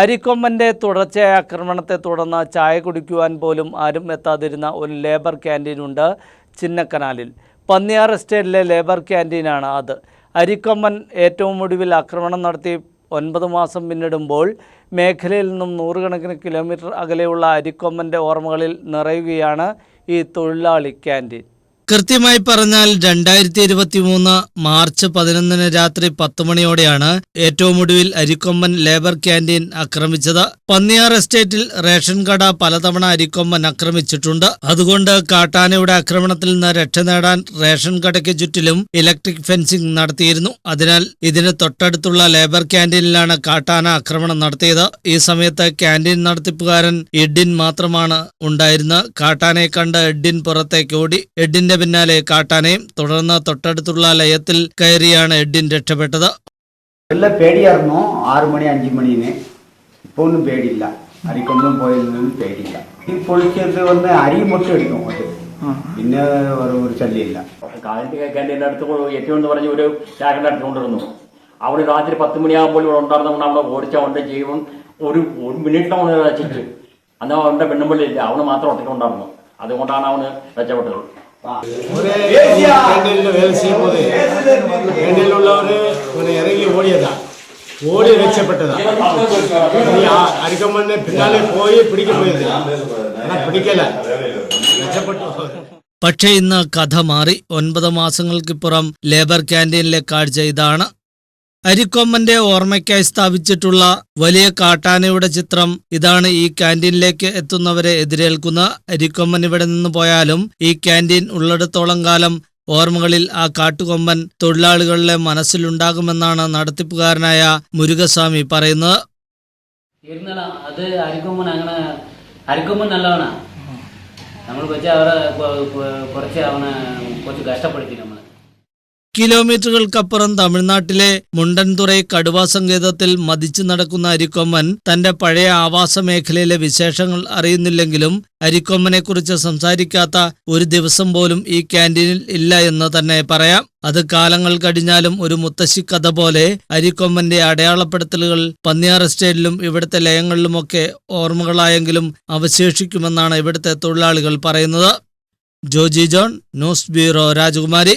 അരിക്കൊമ്പന്റെ തുടർച്ചയായ ആക്രമണത്തെ തുടർന്ന് ചായ കുടിക്കുവാൻ പോലും ആരും എത്താതിരുന്ന ഒരു ലേബർ ക്യാന്റീനുണ്ട് ചിന്നക്കനാലിൽ. പന്നിയാർ എസ്റ്റേറ്റിലെ ലേബർ ക്യാന്റീനാണ് അത്. അരിക്കൊമ്പൻ ഏറ്റവും ഒടുവിൽ ആക്രമണം നടത്തി ഒൻപത് മാസം പിന്നിടുമ്പോൾ മേഖലയിൽ നിന്നും നൂറുകണക്കിന് കിലോമീറ്റർ അകലെയുള്ള അരിക്കൊമ്പന്റെ ഓർമ്മകളിൽ നിറയുകയാണ് ഈ തൊഴിലാളി ക്യാന്റീൻ. കൃത്യമായി പറഞ്ഞാൽ രണ്ടായിരത്തി ഇരുപത്തി മൂന്ന് മാർച്ച് പതിനൊന്നിന് രാത്രി പത്ത് മണിയോടെയാണ് ഏറ്റവും ഒടുവിൽ അരിക്കൊമ്പൻ ലേബർ ക്യാന്റീൻ ആക്രമിച്ചത്. പന്നിയാർ എസ്റ്റേറ്റിൽ റേഷൻ കട പലതവണ അരിക്കൊമ്പൻ ആക്രമിച്ചിട്ടുണ്ട്. അതുകൊണ്ട് കാട്ടാനയുടെ ആക്രമണത്തിൽ നിന്ന് രക്ഷ നേടാൻ റേഷൻ കടയ്ക്ക് ചുറ്റിലും ഇലക്ട്രിക് ഫെൻസിംഗ് നടത്തിയിരുന്നു. അതിനാൽ ഇതിന് തൊട്ടടുത്തുള്ള ലേബർ ക്യാന്റീനിലാണ് കാട്ടാന ആക്രമണം നടത്തിയത്. ഈ സമയത്ത് ക്യാന്റീൻ നടത്തിപ്പുകാരൻ എഡിൻ മാത്രമാണ് ഉണ്ടായിരുന്നത്. കാട്ടാനയെ കണ്ട് എഡിൻ പുറത്തേക്ക് ഓടി. എഡിന്റെ ഇതിന്റെ പിന്നാലെ കാട്ടാനയും തുടർന്ന് തൊട്ടടുത്തുള്ള ലയത്തിൽ കയറിയാണ് എഡിൻ രക്ഷപ്പെട്ടത്. വല്ല പേടിയായിരുന്നു? ആറു മണി അഞ്ചു മണിന്. ഇപ്പൊ ഒന്നും പേടിയില്ല. അരിക്കൊന്നും പോയതൊന്നും പേടിയില്ല. ഈ പൊളിച്ചത് വന്ന് അരി മുട്ട എടുക്കും അങ്ങോട്ട്. പിന്നെ ഒരു ഒരു ശല്യമില്ല. കാലത്ത് കേൾക്കാൻ എന്റെ അടുത്ത് ഏറ്റവും എന്ന് പറഞ്ഞ ഒരു ചാക്കന്റെ അടുത്ത് കൊണ്ടിരുന്നു അവിടെ രാത്രി പത്ത് മണിയാകുമ്പോൾ ഇവിടെ ഉണ്ടായിരുന്നവണ് അവിടെ ഓടിച്ച അവന്റെ ജീവൻ ഒരു മിനിറ്റ് അവന് രക്ഷിച്ചു. അന്ന് അവന്റെ പെണ്ണുമ്പള്ളിയില്ല അവന് മാത്രം ഒറ്റയ്ക്ക് ഉണ്ടായിരുന്നു അതുകൊണ്ടാണ് അവന് രക്ഷപ്പെട്ടത്. கேண்டீன்ல வேலை செய்யும் போது கேண்டீன்ல உள்ளவரு இவனை இறங்கி ஓடியதா ஓடி ரட்சப்பட்டதா அரிக்கம்மன் பின்னாலே போய் பிடிக்க போயது ஆனா பிடிக்கல രക്ഷപ്പെട്ടു പക്ഷേ ഇന്ന് കഥ മാറി ഒൻപത് മാസങ്ങൾക്കിപ്പുറം ലേബർ ക്യാൻറ്റീനിലെ കാഴ്ച ഇതാണ് അരിക്കൊമ്മന്റെ ഓർമ്മയ്ക്കായി സ്ഥാപിച്ചിട്ടുള്ള വലിയ കാട്ടാനയുടെ ചിത്രം ഇതാണ് ഈ ക്യാന്റീനിലേക്ക് എത്തുന്നവരെ എതിരേൽക്കുന്ന അരിക്കൊമ്മൻ ഇവിടെ നിന്ന് പോയാലും ഈ ക്യാന്റീൻ ഉള്ളിടത്തോളം കാലം ഓർമ്മകളിൽ ആ കാട്ടുകൊമ്പൻ തൊഴിലാളികളുടെ മനസ്സിലുണ്ടാകുമെന്നാണ് നടത്തിപ്പുകാരനായ മുരുകസ്വാമി പറയുന്നത്. അത് അരിക്കൊമ്പൻ അങ്ങനെ അരിക്കൊമ്പൻ നല്ലവനാ. നമ്മൾ വെച്ചാൽ അവരെ കുറച്ച് അവനെ കുറച്ച് കഷ്ടപ്പെടുത്തി നമ്മൾ കിലോമീറ്ററുകൾക്കപ്പുറം തമിഴ്നാട്ടിലെ മുണ്ടൻതുറൈ കടുവാ സങ്കേതത്തിൽ മതിച്ചു നടക്കുന്ന അരിക്കൊമ്മൻ തന്റെ പഴയ ആവാസ മേഖലയിലെ വിശേഷങ്ങൾ അറിയുന്നില്ലെങ്കിലും അരിക്കൊമ്മനെക്കുറിച്ച് സംസാരിക്കാത്ത ഒരു ദിവസം പോലും ഈ ക്യാന്റീനിൽ ഇല്ല എന്ന് തന്നെ പറയാം. അത് കാലങ്ങൾ കഴിഞ്ഞാലും ഒരു മുത്തശ്ശി കഥ പോലെ അരിക്കൊമ്മന്റെ അടയാളപ്പെടുത്തലുകൾ പന്നിയാർ എസ്റ്റേറ്റിലും ഇവിടുത്തെ ലയങ്ങളിലുമൊക്കെ ഓർമ്മകളായെങ്കിലും അവശേഷിക്കുമെന്നാണ് ഇവിടുത്തെ തൊഴിലാളികൾ പറയുന്നത്. ജോജി ജോൺ ന്യൂസ് ബ്യൂറോ രാജകുമാരി.